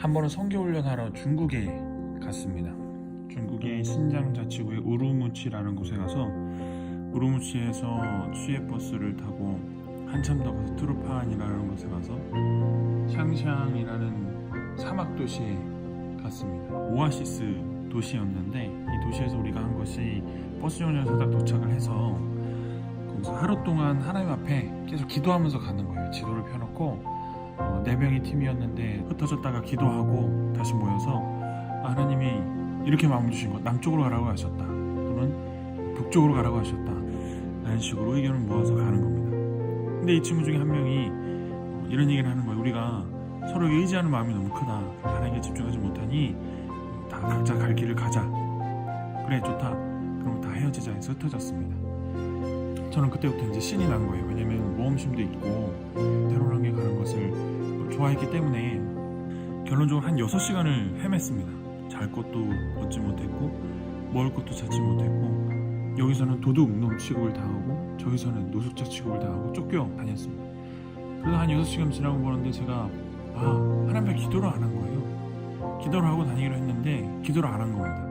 한 번은 성교훈련 하러 중국에 갔습니다. 중국의 신장 자치구의 우루무치라는 곳에 가서 우루무치에서 시외버스를 타고 한참 더 가서 트루판이라는 곳에 가서 샹샹이라는 사막 도시에 갔습니다. 오아시스 도시였는데 이 도시에서 우리가 한 것이 버스 정류장에서 딱 도착을 해서 거기서 하루 동안 하나님 앞에 계속 기도하면서 가는 거예요. 지도를 펴놓고 어, 네 명의 팀이었는데 흩어졌다가 기도하고 다시 모여서 아, 하나님이 이렇게 마음 주신 것 남쪽으로 가라고 하셨다 또는 북쪽으로 가라고 하셨다 라는 식으로 의견을 모아서 가는 겁니다. 근데 이 친구 중에 한 명이 어, 이런 얘기를 하는 거예요. 우리가 서로 의지하는 마음이 너무 크다. 하나님께 집중하지 못하니 다 각자 갈 길을 가자. 그래 좋다. 그럼 다 헤어지자 해서 흩어졌습니다. 저는 그때부터 이제 신이 난 거예요. 왜냐면 모험심도 있고 테러랑에 가는 것을 좋아했기 때문에 결론적으로 한 6시간을 헤맸습니다. 잘 것도 얻지 못했고 먹을 것도 찾지 못했고 여기서는 도둑놈 취급을 당하고 저기서는 노숙자 취급을 당하고 쫓겨 다녔습니다. 그래서 한 6시간 지나고 보는데 제가 아 하나님 앞에 기도를 안 한 거예요. 기도를 하고 다니기로 했는데 기도를 안 한 겁니다.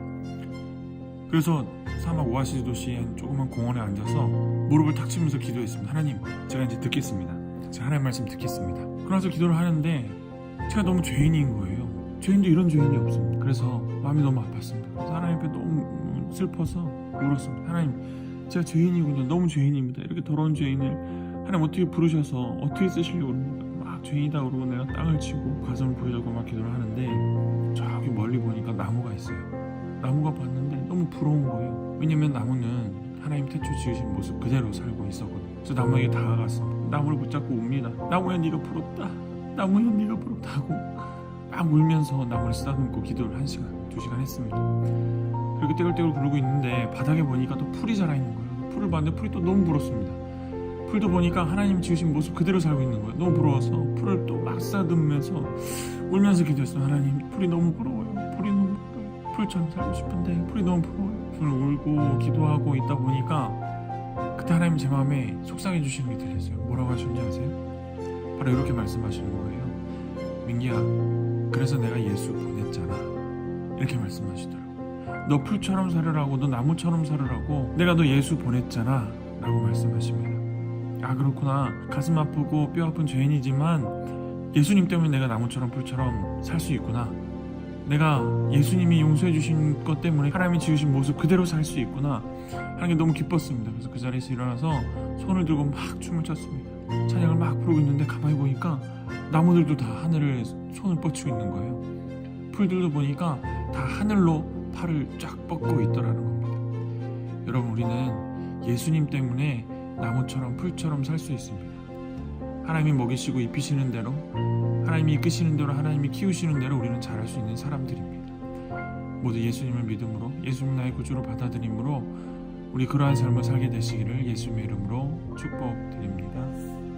그래서 사막 오아시스 도시의 한 조그만 공원에 앉아서 무릎을 탁 치면서 기도했습니다. 하나님, 제가 이제 듣겠습니다. 제가 하나님 말씀 듣겠습니다. 그러면서 기도를 하는데 제가 너무 죄인인 거예요. 죄인도 이런 죄인이 없습니다. 그래서 마음이 너무 아팠습니다. 그래서 하나님 앞에 너무 슬퍼서 울었습니다. 하나님, 제가 죄인이군요. 너무 죄인입니다. 이렇게 더러운 죄인을 하나님 어떻게 부르셔서 어떻게 쓰시려고 그럽니까? 막 죄인이다 그러고 내가 땅을 치고 가슴을 부여잡고 막 기도를 하는데 저기 멀리 보니까 나무가 있어요. 나무가 봤는데 너무 부러운 거예요. 왜냐면 나무는 하나님 태초 지으신 모습 그대로 살고 있었거든요. 그래서 나무에게 다가갔습니다. 나무를 붙잡고 웁니다. 나무야 네가 부럽다. 나무야 네가 부럽다 하고 막 울면서 나무를 쓰다듬고 기도를 한 시간, 두 시간 했습니다. 그렇게 떼굴떼굴 굴고 있는데 바닥에 보니까 또 풀이 자라 있는 거예요. 풀을 봤는데 풀이 또 너무 부럽습니다. 풀도 보니까 하나님 지으신 모습 그대로 살고 있는 거예요. 너무 부러워서 풀을 또 막 쓰다듬으면서 울면서 기도했어요. 하나님 풀이 너무 부러워 풀처럼 살고 싶은데 풀이 너무. 풀을 울고 기도하고 있다 보니까 그때 하나님 제 마음에 속상해 주시는 게 들렸어요. 뭐라고 하셨는지 아세요? 바로 이렇게 말씀하시는 거예요. 민기야, 그래서 내가 예수 보냈잖아. 이렇게 말씀하시더라고. 너 풀처럼 살으라고, 너 나무처럼 살으라고, 내가 너 예수 보냈잖아. 라고 말씀하십니다. 아, 그렇구나. 가슴 아프고 뼈 아픈 죄인이지만 예수님 때문에 내가 나무처럼 풀처럼 살 수 있구나. 내가 예수님이 용서해 주신 것 때문에 하나님이 지으신 모습 그대로 살 수 있구나 하는 게 너무 기뻤습니다. 그래서 그 자리에서 일어나서 손을 들고 막 춤을 췄습니다. 찬양을 막 부르고 있는데 가만히 보니까 나무들도 다 하늘을 손을 뻗치고 있는 거예요. 풀들도 보니까 다 하늘로 팔을 쫙 뻗고 있더라는 겁니다. 여러분 우리는 예수님 때문에 나무처럼 풀처럼 살 수 있습니다. 하나님이 먹이시고 입히시는 대로 하나님이 이끄시는 대로 하나님이 키우시는 대로 우리는 잘할 수 있는 사람들입니다. 모두 예수님을 믿음으로 예수님 나의 구주로 받아들임으로 우리 그러한 삶을 살게 되시기를 예수님의 이름으로 축복드립니다.